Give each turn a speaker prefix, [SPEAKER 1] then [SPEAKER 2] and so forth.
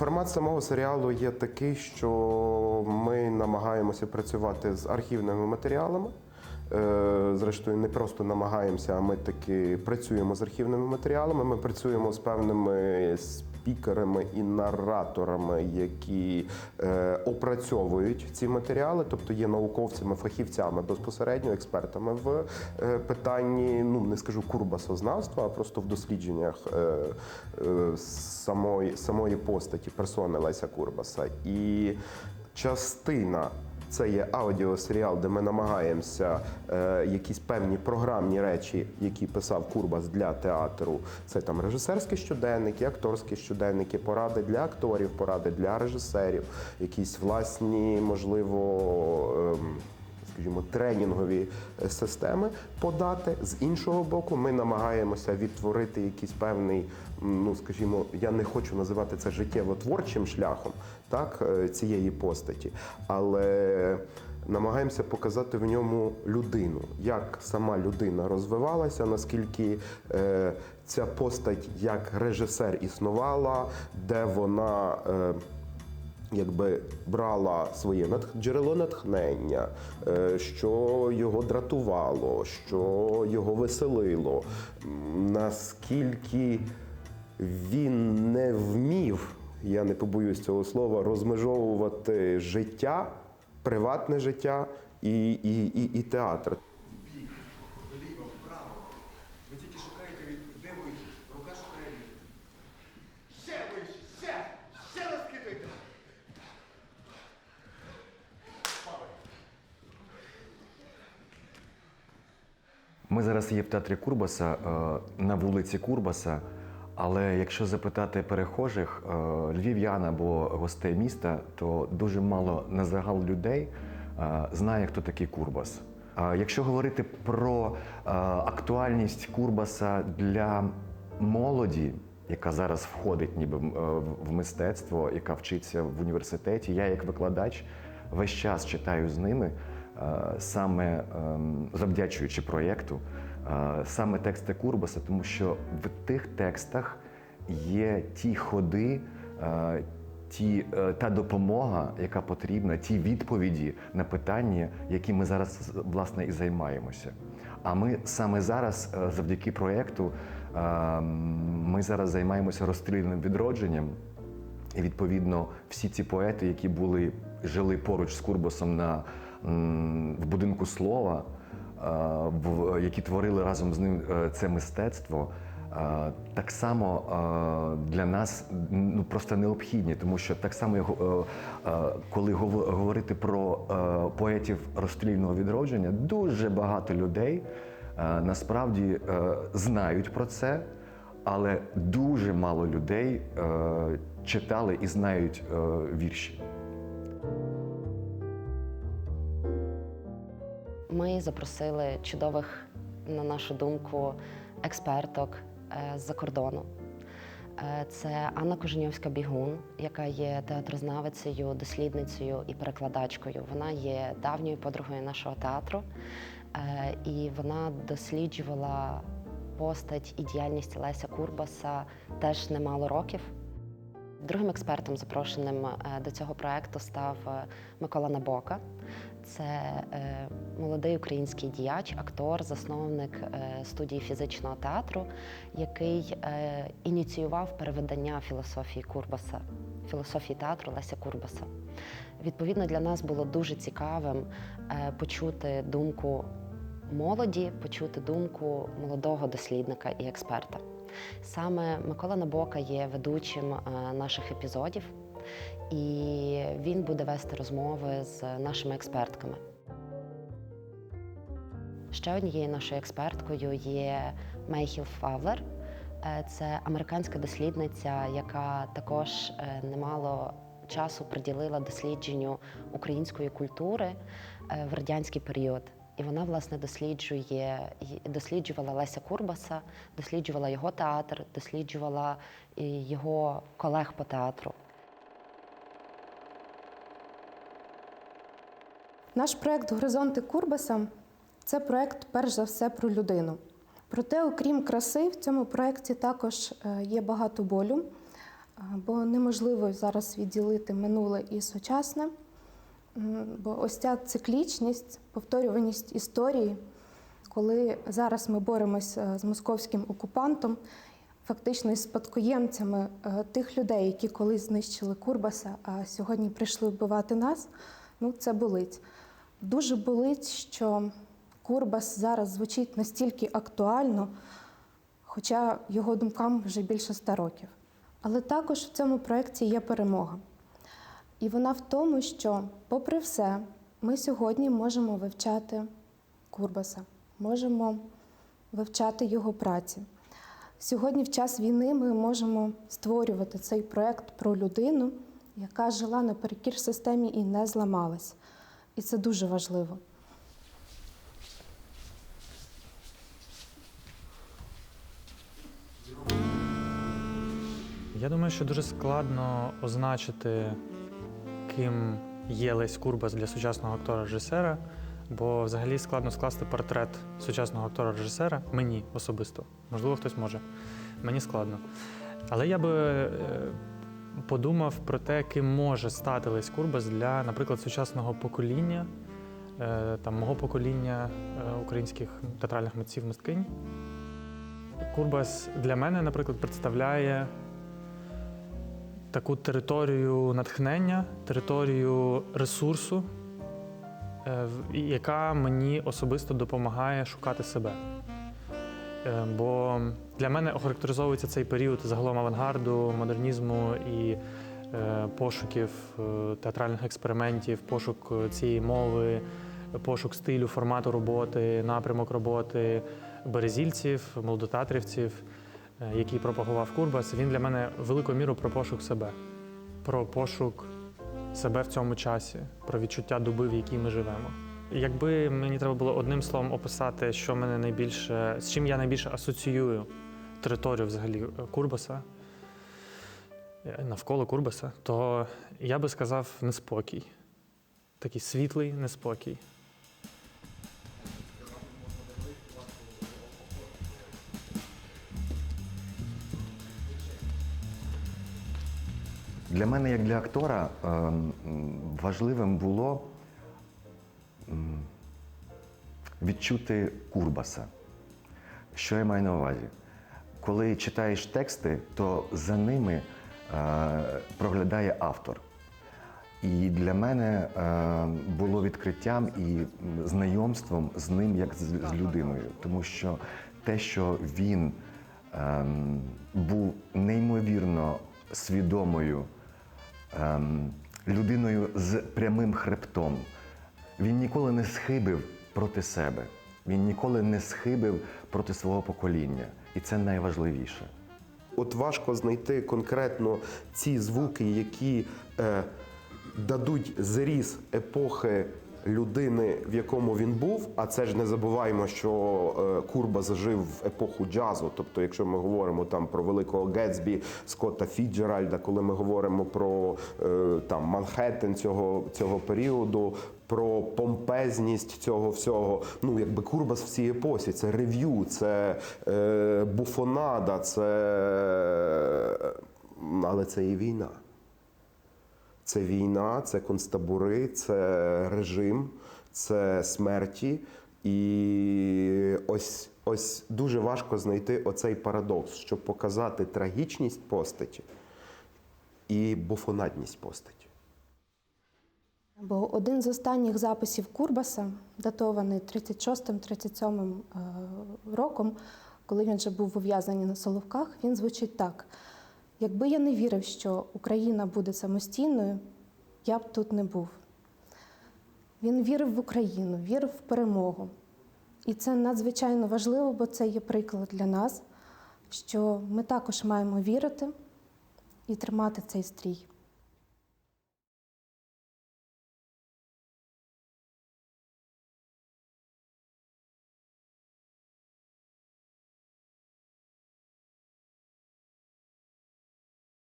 [SPEAKER 1] Формат самого серіалу є такий, що ми намагаємося працювати з архівними матеріалами. Е, Зрештою, не просто намагаємося, а ми таки працюємо з архівними матеріалами. Ми працюємо з певними спікерами і нараторами, які е, опрацьовують ці матеріали, тобто є науковцями, фахівцями безпосередньо, експертами в е, питанні, ну не скажу курбасознавства, а просто в дослідженнях е, е, самої, самої постаті персони Леся Курбаса. І частина це є аудіосеріал, де ми намагаємося е, якісь певні програмні речі, які писав Курбас для театру. Це там режисерські щоденники, акторські щоденники, поради для акторів, поради для режисерів, якісь власні, можливо. ем, скажімо, тренінгові е, системи подати. З іншого боку, ми намагаємося відтворити якийсь певний, ну скажімо, я не хочу називати це життєво-творчим шляхом так, е, цієї постаті, але намагаємося показати в ньому людину, як сама людина розвивалася, наскільки е, ця постать як режисер існувала, де вона. Е, якби брала своє джерело натхнення, е, що його дратувало, що його веселило, наскільки він не вмів, я не побоюсь цього слова, розмежовувати життя, приватне життя і, і, і, і театр.
[SPEAKER 2] Ми зараз є в театрі Курбаса е, на вулиці Курбаса. Але якщо запитати перехожих, е, львів'ян або гостей міста, то дуже мало на загал людей е, знає, хто такий Курбас. Якщо говорити про актуальність Курбаса для молоді, яка зараз входить ніби в мистецтво, яка вчиться в університеті, я як викладач весь час читаю з ними. Е, саме ем, завдячуючи проєкту, е, саме тексти Курбаса, тому що в тих текстах є ті ходи, е, ті, та допомога, яка потрібна, ті відповіді на питання, які ми зараз власне і займаємося. А ми саме зараз, завдяки проєкту, е, ми зараз займаємося розстріляним відродженням. І відповідно всі ці поети, які були жили поруч з Курбасом на в будинку слова, е, які творили разом з ним е, це мистецтво. е, Так само для нас ну просто необхідні, тому що так само, коли говорити про поетів розстрільного відродження, дуже багато людей насправді знають про це, але дуже мало людей читали і знають вірші.
[SPEAKER 3] Ми запросили чудових, на нашу думку, експерток е, з-за кордону. Е, Це Анна Коженьовська-Бігун, яка є театрознавицею, дослідницею і перекладачкою. Вона є давньою подругою нашого театру, е, і вона досліджувала постать і діяльність Леся Курбаса теж немало років. Другим експертом, запрошеним е, до цього проекту, став е, Микола Набока. Це е, молодий український діяч, актор, засновник студії фізичного театру, який ініціював переведення філософії Курбаса, філософії театру Леся Курбаса. Відповідно, для нас було дуже цікавим почути думку молоді, почути думку молодого дослідника і експерта. Саме Микола Набока є ведучим е, наших епізодів, і він буде вести розмови з нашими експертками. Ще однією нашою експерткою є Мейхіл Фавлер. Е, Це американська дослідниця, яка також е, немало часу приділила дослідженню української культури в радянський період. І вона, власне, досліджує досліджувала Леся Курбаса, досліджувала його театр, досліджувала його колег по театру.
[SPEAKER 4] Наш проект Горизонти Курбаса це проект перш за все про людину. Проте, окрім краси, в цьому проєкті також е, є багато болю. бо неможливо зараз відділити минуле і сучасне. М, Бо ось ця циклічність, повторюваність історії, коли зараз ми боремося з московським окупантом, фактично із спадкоємцями е, тих людей, які колись знищили Курбаса, а сьогодні прийшли вбивати нас, ну це болить. Дуже болить, що Курбас зараз звучить настільки актуально, хоча його думкам вже більше ста років. Але також в цьому проєкті є перемога. І вона в тому, що, попри все, ми сьогодні можемо вивчати Курбаса, можемо вивчати його праці. Сьогодні, в час війни, ми можемо створювати цей проєкт про людину, яка жила наперекір системі і не зламалась. І це дуже важливо.
[SPEAKER 5] Я думаю, що дуже складно означити, ким є Лесь Курбас для сучасного актора-режисера, бо взагалі складно скласти портрет сучасного актора-режисера мені особисто. Можливо, хтось може. Мені складно. Але я би е, подумав про те, ким може стати Лесь Курбас для, наприклад, сучасного покоління, е, там, мого покоління е, українських театральних митців мисткинь. Курбас для мене, наприклад, представляє таку територію натхнення, територію ресурсу, е, яка мені особисто допомагає шукати себе. Е, Бо для мене охарактеризовується цей період загалом авангарду, модернізму і е, пошуків театральних експериментів, пошук цієї мови, пошук стилю, формату роботи, напрямок роботи березільців, молодотатрівців, який пропагував Курбас. Він для мене великою мірою про пошук себе, про пошук себе в цьому часі, про відчуття доби, в якій ми живемо. Якби мені треба було одним словом описати, що мене найбільше, з чим я найбільше асоціюю територію взагалі е, Курбаса, е, навколо Курбаса, то я би сказав неспокій. Такий світлий неспокій.
[SPEAKER 2] Для мене, як для актора, ем, важливим було відчути Курбаса. Що я маю на увазі? Коли читаєш тексти, то за ними е, проглядає автор. І для мене е, було відкриттям і знайомством з ним як з, людиною, тому що те, що він ем, був неймовірно свідомою людиною з прямим хребтом, він ніколи не схибив проти себе, він ніколи не схибив проти свого покоління. І це найважливіше.
[SPEAKER 1] От важко знайти конкретно ці звуки, які е, дадуть зріз епохи людини, в якому він був. А це ж не забуваємо, що е, Курбас жив в епоху джазу. Тобто, якщо ми говоримо там про великого Гетсбі, Скотта Фіджеральда, коли ми говоримо про е, там Манхеттен цього, цього періоду. Про помпезність цього всього, ну якби Курбас в цій епосі, це рев'ю, це е, буфонада, це але це і війна. Це війна, це концтабори, це режим, це смерті. І ось, ось дуже важко знайти оцей парадокс, щоб показати трагічність постаті і буфонадність постаті.
[SPEAKER 4] Бо один з останніх записів Курбаса, датований 36-37 е, роком, коли він вже був ув'язаний на Соловках, він звучить так: якби я не вірив, що Україна буде самостійною, я б тут не був. Він вірив в Україну, вірив в перемогу. І це надзвичайно важливо, бо це є приклад для нас, що ми також маємо вірити і тримати цей стрій.